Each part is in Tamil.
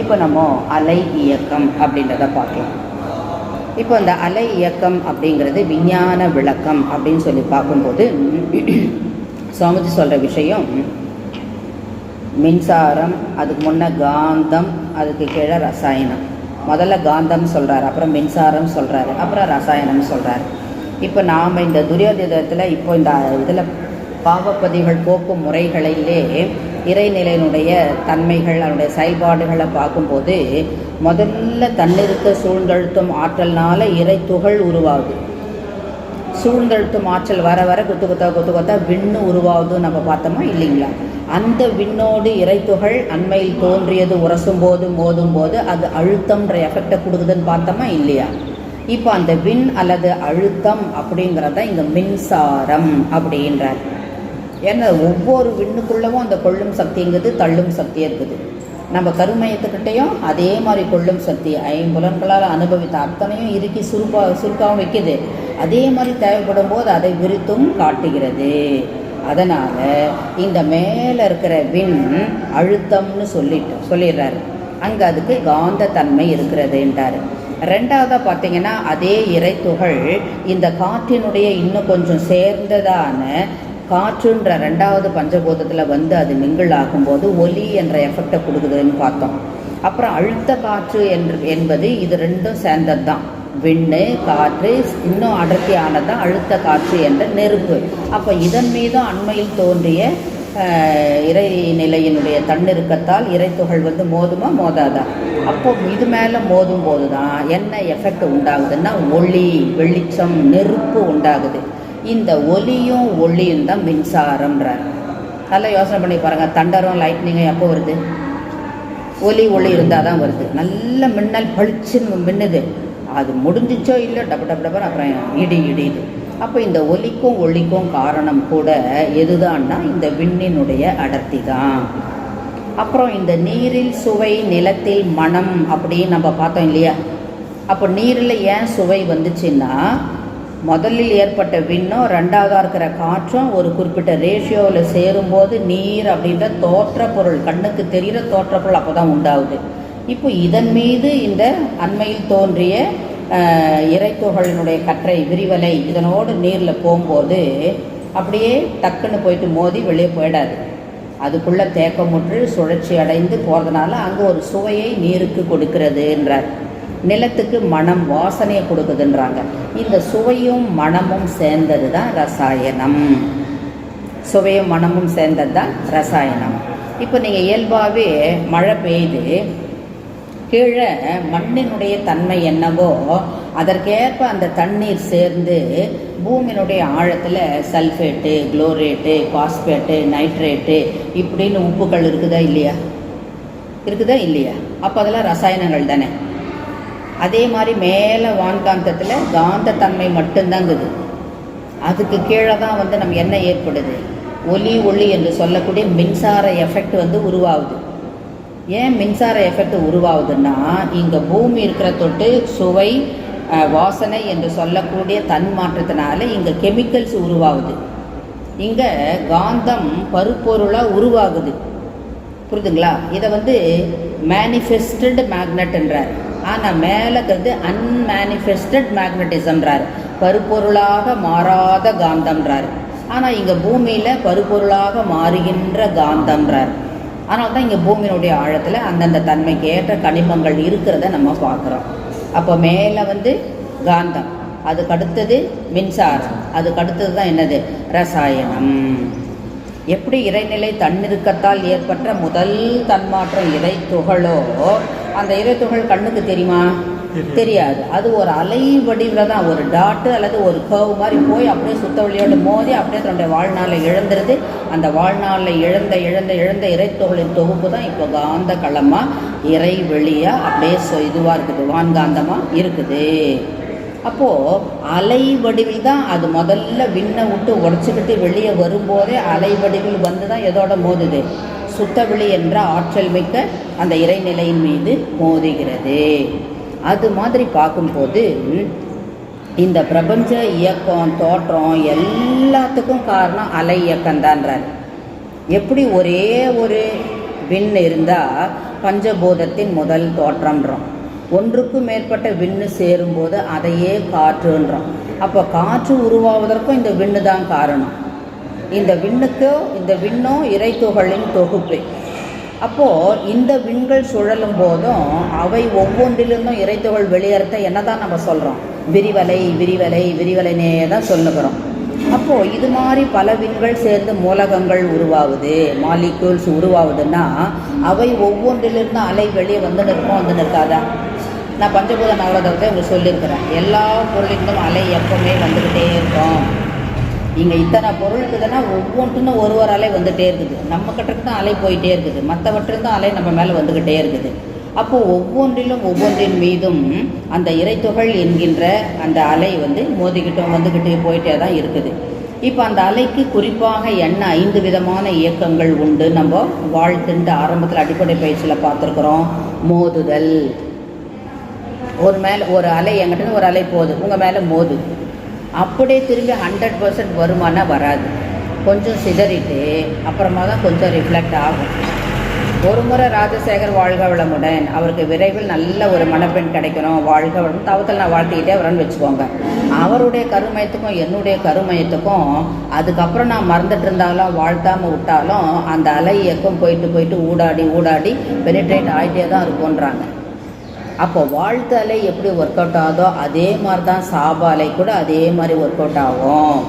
இப்போ நம்ம அலை இயக்கம் அப்படின்றத பார்க்கலாம். இப்போ இந்த அலை இயக்கம் அப்படிங்கிறது விஞ்ஞான விளக்கம் அப்படின்னு சொல்லி பார்க்கும்போது சுவாமிஜி சொல்கிற விஷயம் மின்சாரம் அதுக்கு முன்ன காந்தம் அதுக்கு கீழே ரசாயனம். முதல்ல காந்தம் சொல்கிறாரு அப்புறம் மின்சாரம் சொல்கிறாரு அப்புறம் ரசாயனம் சொல்கிறாரு இப்போ நாம் இந்த துரியோதயத்தில் இப்போ இந்த இதில் பாவப்பதிகள் போக்கும் முறைகளிலே இறைநிலையினுடைய தன்மைகள் அதனுடைய செயல்பாடுகளை பார்க்கும்போது முதல்ல தன்னிருக்க சூழ்ந்தழுத்தும் ஆற்றல்னால இறை துகள் உருவாகுது. சூழ்ந்தழுத்தும் ஆற்றல் வர வர குத்து குத்தா குத்து குத்தா விண்ணு உருவாகுதுன்னு நம்ம பார்த்தோமா இல்லைங்களா? அந்த விண்ணோடு இறைத்துகள் அண்மையில் தோன்றியது உரசும் போது மோதும் போது அது அழுத்தம்ன்ற எஃபெக்டை கொடுக்குதுன்னு பார்த்தோமா இல்லையா? இப்போ அந்த விண் அல்லது அழுத்தம் அப்படிங்கிறத இங்கே மின்சாரம் அப்படின்றார். ஏன்னா ஒவ்வொரு விண்ணுக்குள்ளவும் அந்த கொள்ளும் சக்திங்கிறது தள்ளும் சக்தி இருக்குது. நம்ம கருமையத்துக்கிட்டையும் அதே மாதிரி கொள்ளும் சக்தி. ஐம்புலன்களால் அனுபவித்த அத்தனையும் இறுக்கி சுருப்பா சுருக்காகவும் வைக்குது. அதே மாதிரி தேவைப்படும் போது அதை விரித்தும் காட்டுகிறது. அதனால் இந்த மேலே இருக்கிற விண் அழுத்தம்னு சொல்லிட்டு சொல்லிடுறாரு. அங்கே அதுக்கு காந்த தன்மை இருக்கிறதுன்றாரு. ரெண்டாவதாக பார்த்தீங்கன்னா அதே இறைத்துகள் இந்த காற்றினுடைய இன்னும் கொஞ்சம் சேர்ந்ததான காற்றுன்ற ரெண்டாவது பஞ்சபூதத்தில் வந்து அது மிங்கிள் ஆகும்போது ஒலி என்ற எஃபெக்டை கொடுக்குதுன்னு பார்த்தோம். அப்புறம் அழுத்த காற்று என்று என்பது இது ரெண்டும் சேர்ந்தது தான் விண்ணு காற்று இன்னும் அடர்த்தியானது தான் அழுத்த காற்று என்ற நெருப்பு. அப்போ இதன் மீதும் அண்மையில் தோன்றிய இறைநிலையினுடைய தன்னிருக்கத்தால் இறைத்துகள் வந்து மோதுமா மோதாதா? அப்போ இது மேலே மோதும் போது தான் என்ன எஃபெக்ட் உண்டாகுதுன்னா ஒளி வெளிச்சம் நெருப்பு உண்டாகுது. இந்த ஒலியும் ஒளியும் தான் மின்சாரம்ன்றார். நல்லா யோசனை பண்ணி பாருங்கள் தண்டரும் லைட்னிங்கும் எப்போ வருது? ஒலி ஒளி இருந்தால் தான் வருது. நல்ல மின்னல் பளிச்சுன்னு மின்னுது. அது முடிஞ்சிச்சோ இல்லை டப்பு டப்பு டபர் அப்புறம் இடி இடியுது. அப்போ இந்த ஒலிக்கும் ஒளிக்கும் காரணம் கூட எதுதான்னா இந்த விண்ணினுடைய அடர்த்தி தான். அப்புறம் இந்த நீரில் சுவை நிலத்தில் மனம் அப்படின்னு நம்ம பார்த்தோம் இல்லையா? அப்போ நீரில் ஏன் சுவை வந்துச்சுன்னா முதலில் ஏற்பட்ட விண்ணும் ரெண்டாவதாக இருக்கிற காற்றும் ஒரு குறிப்பிட்ட ரேஷியோவில் சேரும்போது நீர் அப்படின்ற தோற்ற பொருள் கண்ணுக்கு தெரிகிற தோற்ற பொருள் அப்போ தான் உண்டாகுது. இப்போ இதன் மீது இந்த அண்மையில் தோன்றிய இறைத்துகளினுடைய கற்றை விரிவலை இதனோடு நீரில் போகும்போது அப்படியே டக்குன்னு போயிட்டு மோதி வெளியே போயிடாது. அதுக்குள்ளே தேக்கமுற்று சுழற்சி அடைந்து போகிறதுனால அங்கே ஒரு சுவையை நீருக்கு கொடுக்கிறதுன்றார். நிலத்துக்கு மனம் வாசனையை கொடுக்குதுன்றாங்க. இந்த சுவையும் மனமும் சேர்ந்தது தான் ரசாயனம். சுவையும் மனமும் சேர்ந்தது தான் ரசாயனம். இப்போ நீங்கள் இயல்பாகவே மழை பெய்யுது கீழே மண்ணினுடைய தன்மை என்னவோ அதற்கேற்ப அந்த தண்ணீர் சேர்ந்து பூமியினுடைய ஆழத்தில் சல்ஃபேட்டு குளோரேட்டு பாஸ்பேட்டு நைட்ரேட்டு இப்படின்னு உப்புகள் இருக்குதா இல்லையா? இருக்குதா இல்லையா? அப்போ அதெல்லாம் ரசாயனங்கள் தானே. அதே மாதிரி மேலே வான்காந்தத்தில் காந்த தன்மை மட்டும்தாங்குது. அதுக்கு கீழே தான் வந்து நம்ம என்ன ஏற்படுது? ஒலி ஒளி என்று சொல்லக்கூடிய மின்சார எஃபெக்ட் வந்து உருவாகுது. ஏன் மின்சார எஃபெக்ட் உருவாகுதுன்னா இங்கே பூமி இருக்கிற தொட்டு சுவை வாசனை என்று சொல்லக்கூடிய தன் மாற்றத்தினால இங்கே கெமிக்கல்ஸ் உருவாகுது. இங்கே காந்தம் பருப்பொருளாக உருவாகுது. புரியுதுங்களா இதை வந்து மேனிஃபெஸ்டட் மேக்னட்ன்றார் ஆனால் மேலே வந்து அன்மேனிஃபெஸ்டட் மேக்னட்டிசம்ன்றார் பருப்பொருளாக மாறாத காந்தம்ன்றார். ஆனால் இங்கே பூமியில் பருப்பொருளாக மாறுகின்ற காந்தம்ன்றார். அதனால தான் இங்கே பூமியினுடைய ஆழத்தில் அந்தந்த தன்மைக்கு ஏற்ற கனிமங்கள் இருக்கிறத நம்ம பார்க்குறோம். அப்போ மேலே வந்து காந்தம். அதுக்கு அடுத்தது மின்சாரம். அதுக்கு அடுத்தது தான் என்னது? ரசாயனம். எப்படி இறைநிலை தன்னிருக்கத்தால் ஏற்பட்ட முதல் தன்மாற்றம் இறை துகளோ அந்த இறை துகள் கண்ணுக்கு தெரியுமா? தெரியாது. அது ஒரு அலை வடிவில் தான் ஒரு டாட்டு அல்லது ஒரு கர்வ் மாதிரி போய் அப்படியே சுத்த வழியோடு மோதி அப்படியே தன்னுடைய வாழ்நாளை இழந்துருது. அந்த வாழ்நாளில் இழந்த இழந்த இழந்த இறைத்துகளின் தொகுப்பு தான் இப்போ காந்த களமாக இறை வெளியாக அப்படியே இதுவாக இருக்குது வான்காந்தமாக இருக்குது. அப்போது அலை வடிவில் தான் அது முதல்ல விண்ணை விட்டு உடச்சிக்கிட்டு வெளியே வரும்போதே அலை வடிவில் வந்து தான் எதோட மோதுது? சுத்தவெளி என்ற ஆற்றல் மிக்க அந்த இறைநிலையின் மீது மோதுகிறது. அது மாதிரி பார்க்கும்போது இந்த பிரபஞ்ச இயக்கம் தோற்றம் எல்லாத்துக்கும் காரணம் அலை இயக்கம்தான்றார் எப்படி ஒரே ஒரு விண் இருந்தால் பஞ்சபூதத்தின் முதல் தோற்றம்ன்றோம் ஒன்றுக்கும் மேற்பட்ட விண்ணு சேரும்போது அதையே காற்றுன்றோம் அப்போ காற்று உருவாவதற்கும் இந்த விண்ணு தான் காரணம். இந்த விண்ணுக்கு இந்த விண்ணும் இறைத்துகளின் தொகுப்பு. அப்போது இந்த விண்கள் சுழலும் போதும் அவை ஒவ்வொன்றிலிருந்தும் இறைத்துகள் வெளியேறத என்ன தான் நம்ம சொல்கிறோம் விரிவலை விரிவலை விரிவலைனே தான் சொல்லுகிறோம். அப்போது இது மாதிரி பல விண்கள் சேர்ந்து மூலகங்கள் உருவாகுது மாலிக்யூல்ஸ் உருவாகுதுன்னா அவை ஒவ்வொன்றிலிருந்து அலை வெளியே வந்து நிற்கும் வந்து நிற்காதா நான் பஞ்சபூத நவரதத்தை உங்களுக்கு சொல்லியிருக்கிறேன். எல்லா பொருளிலிருந்தும் அலை எப்பவுமே வந்துக்கிட்டே இருக்கும். இங்கே இத்தனை பொருள் இருக்குதுன்னா ஒவ்வொன்றுன்னு ஒரு ஒரு அலை வந்துகிட்டே இருக்குது. நம்ம தான் அலை போயிட்டே இருக்குது. மற்றவற்றில் அலை நம்ம மேலே வந்துக்கிட்டே இருக்குது. அப்போது ஒவ்வொன்றிலும் ஒவ்வொன்றின் மீதும் அந்த இறைத்துகள் என்கின்ற அந்த அலை வந்து மோதிக்கிட்டும் வந்துக்கிட்டே போயிட்டே தான் இருக்குது. இப்போ அந்த அலைக்கு குறிப்பாக என்ன ஐந்து விதமான இயக்கங்கள் உண்டு நம்ம வாழ்த்துன்ட்டு ஆரம்பத்தில் அடிப்படை பயிற்சியில் பார்த்துருக்குறோம். மோதுதல். ஒரு மேலே ஒரு அலை எங்கிட்ட ஒரு அலை போகுது. உங்கள் மேலே மோது. அப்படியே திரும்பி ஹண்ட்ரட் பர்சன்ட் வருமானா வராது. கொஞ்சம் சிதறிட்டு அப்புறமா தான் கொஞ்சம் ரிஃப்ளெக்ட் ஆகும். ஒரு முறை ராஜசேகர் வாழ்க வளமுடன் அவருக்கு விரைவில் நல்ல ஒரு மணப்பெண் கிடைக்கணும். வாழ்க வளம் தவத்தில் நான் வாழ்த்திக்கிட்டே வரேன்னு வச்சுக்கோங்க. அவருடைய கருமயத்துக்கும் என்னுடைய கருமயத்துக்கும் அதுக்கப்புறம் நான் மறந்துட்டு இருந்தாலும் வாழ்த்தாமல் விட்டாலும் அந்த அலை இயக்கம் போயிட்டு போயிட்டு ஊடாடி ஊடாடி பெனிட்ரேட் ஆகிட்டே தான் இருக்கும்ன்றாங்க. அப்போ வாழ்த்து அலை எப்படி ஒர்க் அவுட் ஆகுதோ அதே மாதிரி தான் சாப அலை கூட அதே மாதிரி ஒர்க் அவுட் ஆகும்.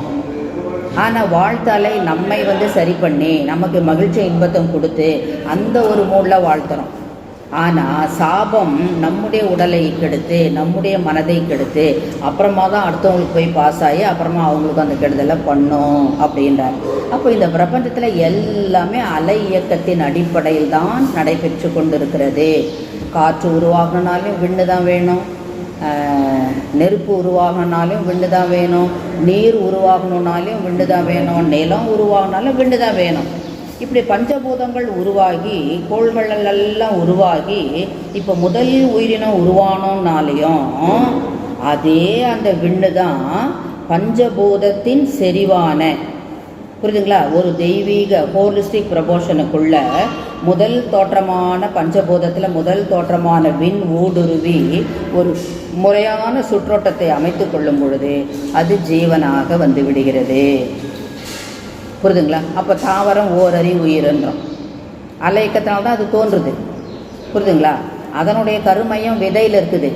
ஆனால் வாழ்த்தாலை நம்மை வந்து சரி பண்ணி நமக்கு மகிழ்ச்சி இன்பத்தம் கொடுத்து அந்த ஒரு மூடில் வாழ்த்துறோம் ஆனால் சாபம் நம்முடைய உடலை கெடுத்து நம்முடைய மனதை கெடுத்து அப்புறமா தான் அடுத்தவங்களுக்கு போய் பாஸ் ஆகி அப்புறமா அவங்களுக்கு அந்த கெடுதலை பண்ணும் அப்படின்றார். அப்போ இந்த பிரபஞ்சத்தில் எல்லாமே அலை இயக்கத்தின் அடிப்படையில் தான் நடைபெற்று கொண்டிருக்கிறது. காற்று உருவாகினாலும் விண்ணு தான் வேணும். நெருப்பு உருவாகணுனாலும் விண்டு தான் வேணும். நீர் உருவாகணுன்னாலும் விண்டு தான் வேணும். நிலம் உருவாகினாலும் விண்டு தான் வேணும். இப்படி பஞ்சபூதங்கள் உருவாகி கோள்கள் எல்லாம் உருவாகி இப்போ முதல் உயிரினம் உருவானோம்னாலையும் அதே அந்த விண்ணு தான் பஞ்சபூதத்தின் செறிவான. புரியுதுங்களா? ஒரு தெய்வீக ஹோலிஸ்டிக் ப்ரபோஷனுக்குள்ள முதல் தோற்றமான பஞ்சபூதத்தில் முதல் தோற்றமான விண் ஊடுருவி ஒரு முறையான சுற்றோட்டத்தை அமைத்து கொள்ளும் பொழுது அது ஜீவனாக வந்து விடுகிறது. புரிதுங்களா? அப்போ தாவரம் ஓரறி உயிர்ன்றோம் அலைக்கத்தினால தான் அது தோன்றுது. புரிதுங்களா? அதனுடைய கருமையம் விதையில் இருக்குது.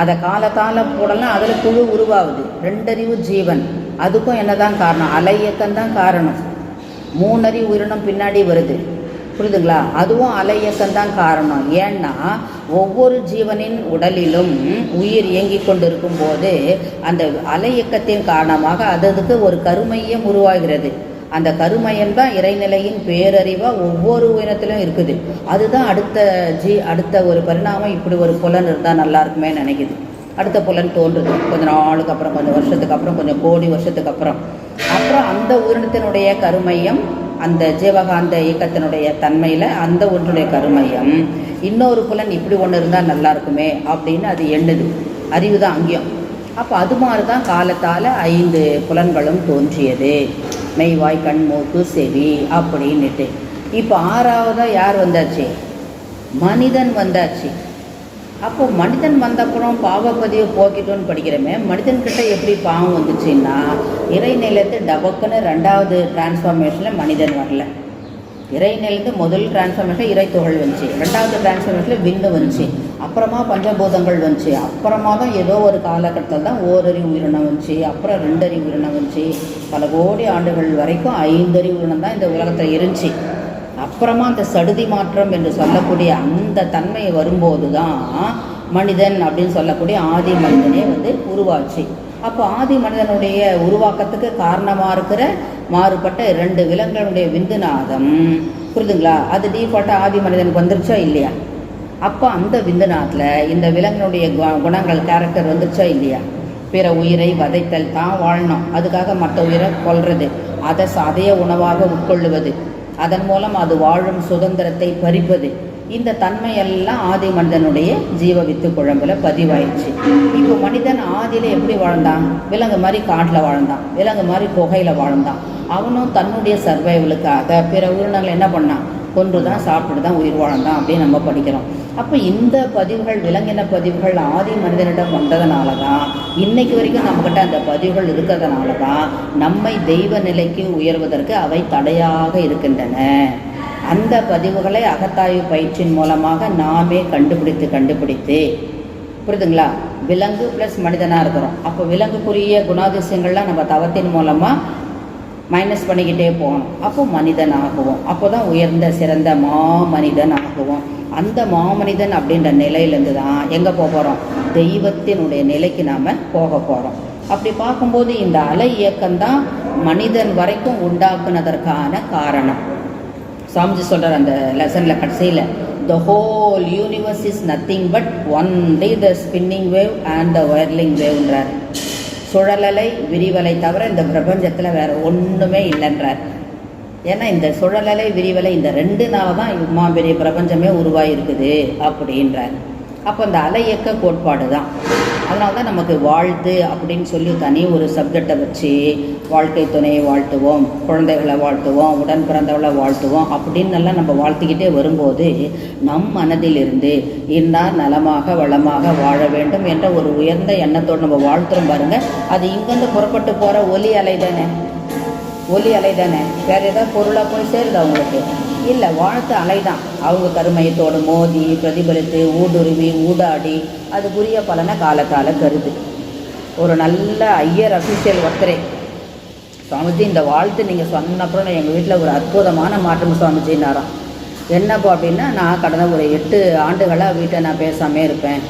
அதை காலத்தால் போடலாம் அதில் புழு உருவாகுது. ரெண்டறிவு ஜீவன். அதுக்கும் என்னதான் காரணம்? அலை இயக்கம் தான் காரணம். மூணறிவு உயிரினம் பின்னாடி வருது. புரியுதுங்களா அதுவும் அலை இயக்கம் தான் காரணம். ஏன்னா ஒவ்வொரு ஜீவனின் உடலிலும் உயிர் இயங்கிக் கொண்டு இருக்கும்போது அந்த அலை இயக்கத்தின் காரணமாக அது அதுக்கு ஒரு கருமையம் உருவாகிறது. அந்த கருமையல் தான் இறைநிலையின் பேரறிவாக ஒவ்வொரு உயிரத்திலும் இருக்குது. அதுதான் அடுத்த ஜி அடுத்த ஒரு பரிணாமம் இப்படி ஒரு புலன் இருந்தால் நல்லா இருக்குமே நினைக்குது. அடுத்த புலன் தோன்றுது. கொஞ்சம் நாளுக்கு அப்புறம் கொஞ்சம் வருஷத்துக்கு அப்புறம் கொஞ்சம் கோடி வருஷத்துக்கு அப்புறம். அப்புறம் அந்த உயிரினத்தினுடைய கருமையம் அந்த ஜீவகாந்த இயக்கத்தினுடைய தன்மையில் அந்த ஒன்றுடைய கருமையம். இன்னொரு புலன் இப்படி ஒன்று இருந்தால் நல்லா இருக்குமே அப்படின்னு அது எண்ணுது. அறிவு தான் அங்கேயும். அப்போ அது மாதிரி தான் காலத்தால் ஐந்து புலன்களும் தோன்றியது. மெய்வாய் கண் மூக்கு செவி அப்படின்னுட்டு. இப்போ ஆறாவதாக யார் வந்தாச்சு? மனிதன் வந்தாச்சு. அப்போ மனிதன் வந்தப்புறம் பாவப்பதிவை போக்கிட்டோன்னு படிக்கிறோமே மனிதன்கிட்ட எப்படி பாவம் வந்துச்சுன்னா இறைநிலையத்து டபக்குன்னு ரெண்டாவது டிரான்ஸ்ஃபார்மேஷனில் மனிதன் வரல. இறைநிலையத்து முதல் டிரான்ஸ்ஃபார்மேஷன் இறை துகள் வந்துச்சு. ரெண்டாவது டிரான்ஸ்ஃபார்மேஷனில் விண்ணு வந்துச்சு. அப்புறமா பஞ்சபூதங்கள் வந்துச்சு. அப்புறமா தான் ஏதோ ஒரு காலகட்டத்தில் தான் ஓரறிவு உயிரினம் வந்துச்சு. அப்புறம் ரெண்டறிவு உயிரினம் வந்துச்சு. பல கோடி ஆண்டுகள் வரைக்கும் ஐந்தறிவு உயிரினம் தான் இந்த உலகத்தில் இருந்துச்சு. அப்புறமா அந்த சடுதி மாற்றம் என்று சொல்லக்கூடிய அந்த தன்மை வரும்போது தான் மனிதன் அப்படின்னு சொல்லக்கூடிய ஆதி மனிதனே வந்து உருவாச்சு. அப்போ ஆதி மனிதனுடைய உருவாக்கத்துக்கு காரணமாக இருக்கிற மாறுபட்ட ரெண்டு விலங்குகளுடைய விந்துநாதம். புரிதுங்களா? அது டீஃபால்ட்டாக ஆதி மனிதனுக்கு வந்துருச்சா இல்லையா? அப்போ அந்த விந்துநாத்தில் இந்த விலங்கினுடைய கு- குணங்கள் கேரக்டர் வந்துருச்சா இல்லையா? பிற உயிரை வதைத்தல் தான் வாழணும். அதுக்காக மற்ற உயிரை கொல்றது. அதை அதைய உணவாக உட்கொள்ளுவது. அதன் மூலம் அது வாழும் சுதந்திரத்தை பறிப்பது. இந்த தன்மையெல்லாம் ஆதி மனிதனுடைய ஜீவ வித்து குழம்புல பதிவாயிடுச்சு. இப்போ மனிதன் ஆதியில் எப்படி வாழ்ந்தான்? விலங்கு மாதிரி காட்டில் வாழ்ந்தான். விலங்கு மாதிரி குகையில் வாழ்ந்தான். அவனும் தன்னுடைய சர்வைவலுக்காக பிற உயிரினங்கள் என்ன பண்ணான்? கொன்று தான் சாப்பிட்டு தான் உயிர் வாழ்ந்தான் அப்படின்னு நம்ம படிக்கிறோம். அப்போ இந்த பதிவுகள் விலங்கின பதிவுகள் ஆதி மனிதனிடம் வந்ததுனால தான் இன்னைக்கு வரைக்கும் நம்மக்கிட்ட அந்த பதிவுகள் இருக்கிறதுனால தான் நம்மை தெய்வ நிலைக்கு உயர்வதற்கு அவை தடையாக இருக்கின்றன. அந்த பதிவுகளை அகத்தாய்வு பயிற்சியின் மூலமாக நாமே கண்டுபிடித்து கண்டுபிடித்து புரியுதுங்களா? விலங்கு ப்ளஸ் மனிதனாக இருக்கிறோம். அப்போ விலங்குக்குரிய குணாதிசயங்கள்லாம் நம்ம தவத்தின் மூலமாக மைனஸ் பண்ணிக்கிட்டே போகணும். அப்போ மனிதன் ஆகுவோம் அப்போ தான் உயர்ந்த சிறந்த மாமனிதன் ஆகுவோம் அந்த மாமனிதன் அப்படின்ற நிலையிலேருந்து தான் எங்கே போக போகிறோம் தெய்வத்தினுடைய நிலைக்கு நாம் போக போகிறோம் அப்படி பார்க்கும்போது இந்த அலை இயக்கம்தான் மனிதன் வரைக்கும் உண்டாக்குனதற்கான காரணம். சாமிஜி சொல்கிறார் அந்த லெசனில் கடைசியில் the whole universe is nothing but only the spinning wave and the whirling வேவ்ன்றார் சுழலலை விரிவலை தவிர இந்த பிரபஞ்சத்தில் வேறு ஒன்றுமே இல்லைன்றார். ஏன்னா இந்த சுழலலை விரிவலை இந்த ரெண்டு நாள் தான் இம்மா பெரிய பிரபஞ்சமே உருவாகிருக்குது அப்படின்றார். அப்போ இந்த அலை இயக்க கோட்பாடு தான் அதனால தான் நமக்கு வாழ்த்து அப்படின்னு சொல்லி தனி ஒரு சப்ஜெக்டை வச்சு வாழ்க்கை துணையை வாழ்த்துவோம் குழந்தைகளை வாழ்த்துவோம் உடன் பிறந்தவளை வாழ்த்துவோம் அப்படின்னு எல்லாம் நம்ம வாழ்த்திக்கிட்டே வரும்போது நம் மனதிலிருந்து இருந்தால் நலமாக வளமாக வாழ வேண்டும் என்ற ஒரு உயர்ந்த எண்ணத்தோடு நம்ம வாழ்த்துறோம் பாருங்கள் அது இங்கேருந்து புறப்பட்டு போகிற ஒலி அலை தானே ஒலி அலை தானே? வேறு ஏதாவது பொருளாக போய் சேருது அவங்களுக்கு இல்லை வாழ்த்து அலை தான். அவங்க கருமையத்தோடு மோதி பிரதிபலித்து ஊடுருவி ஊடாடி அதுக்குரிய பலனை காலத்தால் கருது. ஒரு நல்ல ஐயர் அஃபிஷியல் ஒருத்தரே. சுவாமிஜி இந்த வாழ்த்து நீங்கள் சொன்னப்புறம் எங்கள் வீட்டில் ஒரு அற்புதமான மாற்றம் சுவாமிஜின்னாராம். என்னப்போ அப்படின்னா நான் கடந்த ஒரு எட்டு ஆண்டுகளாக வீட்டை நான் பேசாமே இருப்பேன்.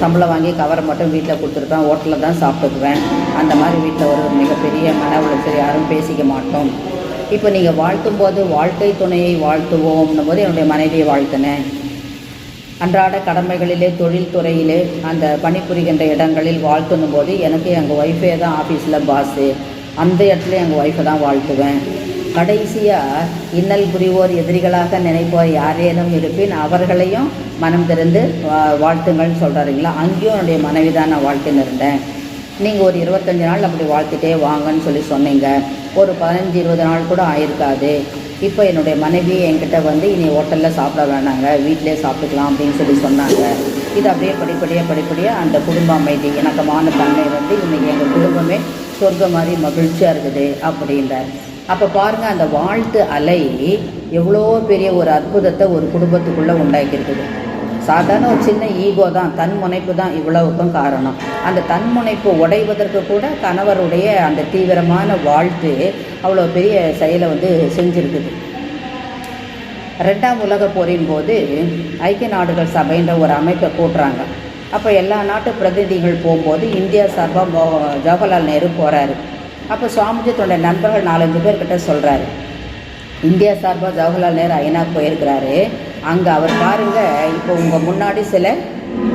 சம்பளம் வாங்கி கவரை மட்டும் வீட்டில் கொடுத்துருப்பேன் ஹோட்டலில் தான் சாப்பிட்டுக்குவேன். அந்த மாதிரி வீட்டில் ஒரு மிகப்பெரிய மன உளைச்சல் யாரும் பேசிக்க மாட்டோம். இப்போ நீங்கள் வாழ்த்தும் போது வாழ்க்கை துணையை வாழ்த்துவோம்னும் போது என்னுடைய மனைவியை வாழ்த்தினேன். அன்றாட கடமைகளிலே தொழில் துறையிலே அந்த பணிபுரிகின்ற இடங்களில் வாழ்த்தணும் போது எனக்கு எங்கள் ஒய்ஃபே தான் ஆஃபீஸில் பாஸு அந்த இடத்துல எங்கள் ஒய்ஃபை தான் வாழ்த்துவேன். கடைசியாக இன்னல் புரிவோர் எதிரிகளாக நினைப்போர் யாரேனும் இருப்பின் அவர்களையும் மனம் திறந்து வா- வாழ்த்துங்கள்னு சொல்கிறாருங்களா அங்கேயும் என்னுடைய மனைவி தான் நான் வாழ்த்துன்னு இருந்தேன். நீங்கள் ஒரு இருபத்தஞ்சி நாள் அப்படி வாழ்த்துட்டே வாங்கன்னு சொல்லி சொன்னீங்க. ஒரு பதினஞ்சு இருபது நாள் கூட ஆயிருக்காது. இப்போ என்னுடைய மனைவி என்கிட்ட வந்து இனி ஹோட்டலில் சாப்பிட வேணாங்க வீட்டிலே சாப்பிட்டுக்கலாம் அப்படின்னு சொல்லி சொன்னாங்க. இது அப்படியே படிப்படியாக படிப்படியாக அந்த குடும்ப அமைதி இணக்கமான தன்மை வந்து இன்றைக்கி எங்கள் குடும்பமே சொர்க்க மாதிரி மகிழ்ச்சியாக இருக்குது அப்படின்றார். அப்போ பாருங்கள் அந்த வாழ்த்து அலை எவ்வளோ பெரிய ஒரு அற்புதத்தை ஒரு குடும்பத்துக்குள்ளே உண்டாக்கியிருக்குது. சாதாரண ஒரு சின்ன ஈகோ தான் தன்முனைப்பு தான் இவ்வளவுக்கும் காரணம். அந்த தன்முனைப்பு உடைவதற்கு கூட கணவருடைய அந்த தீவிரமான வாழ்த்து அவ்வளோ பெரிய செயலை வந்து செஞ்சுருக்குது. ரெண்டாம் உலக போரின் போது ஐக்கிய நாடுகள் சபைன்ற ஒரு அமைப்பை கூட்டுறாங்க. அப்போ எல்லா நாட்டு பிரதிநிதிகள் போகும்போது இந்தியா சார்பாக மோ ஜவஹர்லால் நேரு போகிறாரு அப்போ சுவாமிஜி தன்னுடைய நண்பர்கள் நாலஞ்சு பேர்கிட்ட சொல்கிறாரு இந்தியா சார்பாக ஜவஹர்லால் நேரு ஐநா போயிருக்கிறாரு. அங்கே அவர் பாருங்க இப்போ உங்கள் முன்னாடி சில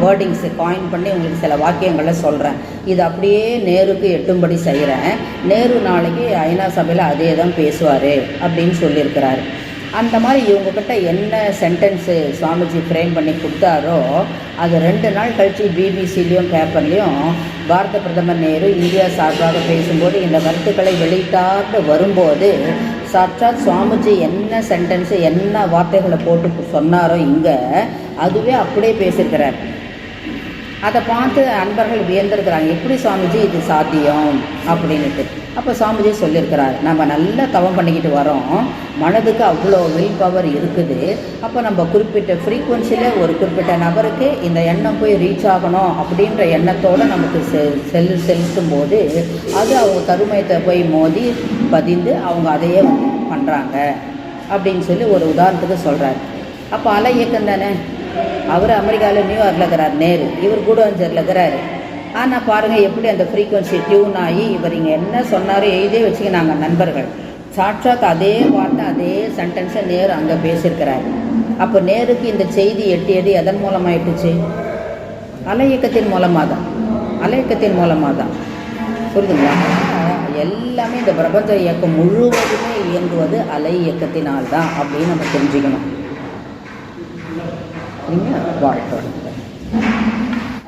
வேர்டிங்ஸு காயின் பண்ணி உங்களுக்கு சில வாக்கியங்களை சொல்கிறேன் இது அப்படியே நேருக்கு எட்டும்படி செய்கிறேன் நேரு நாளைக்கு ஐநா சபையில் அதே தான் பேசுவார் அப்படின்னு சொல்லியிருக்கிறாரு. அந்த மாதிரி இவங்கக்கிட்ட என்ன சென்டென்ஸு சுவாமிஜி ஃப்ரேம் பண்ணி கொடுத்தாரோ அது ரெண்டு நாள் கழித்து பிபிசிலையும் பேப்பர்லேயும் பாரத பிரதமர் நேரு இந்தியா சார்பாக பேசும்போது இந்த கருத்துக்களை வெளியிட்டார்னு வரும்போது சாட்சாத் சுவாமிஜி என்ன சென்டென்ஸு என்ன வார்த்தைகளை போட்டு சொன்னாரோ இங்கே அதுவே அப்படியே பேசியிருக்கிறார். அதை பார்த்து அன்பர்கள் வியந்திருக்கிறாங்க. எப்படி சுவாமிஜி இது சாத்தியம்? அப்படின்னுட்டு. அப்போ சுவாமிஜி சொல்லியிருக்கிறார் நம்ம நல்லா தவம் பண்ணிக்கிட்டு வரோம். மனதுக்கு அவ்வளோ வில் பவர் இருக்குது. அப்போ நம்ம குறிப்பிட்ட ஃப்ரீக்குவன்சியில் ஒரு குறிப்பிட்ட நபருக்கு இந்த எண்ணம் போய் ரீச் ஆகணும் அப்படின்ற எண்ணத்தோடு நமக்கு செ செல் செலுத்தும் போது அது அவங்க தருமயத்தை போய் மோதி பதிந்து அவங்க அதையே பண்ணுறாங்க அப்படின்னு சொல்லி ஒரு உதாரணத்துக்கு சொல்கிறார் அப்போ அலை இயக்கம் தானே? அவர் அமெரிக்காவில் நியூயார்க்கில் இருக்கிறார் நேரு. இவர் கூடுவஞ்சரில் இருக்கிறாரு. ஆனால் பாருங்கள் எப்படி அந்த ஃப்ரீக்குவன்சி டியூன் ஆகி இவர் இங்கே என்ன சொன்னாரோ எழுதியே வச்சுக்க நாங்கள் நண்பர்கள். சாட்சாத் அதே வார்த்தை அதே சென்டென்ஸை நேரு அங்கே பேசியிருக்கிறார். அப்போ நேருக்கு இந்த செய்தி எட்டியது எதன் மூலமாயிட்டுச்சு? அலை இயக்கத்தின் மூலமாக தான் அலை இயக்கத்தின் மூலமாக தான் புரியுதுங்களா எல்லாமே இந்த பிரபஞ்ச இயக்கம் முழுவதுமே இயங்குவது அலை இயக்கத்தினால் தான் அப்படின்னு நம்ம தெரிஞ்சுக்கணும். வாழ்க்கை.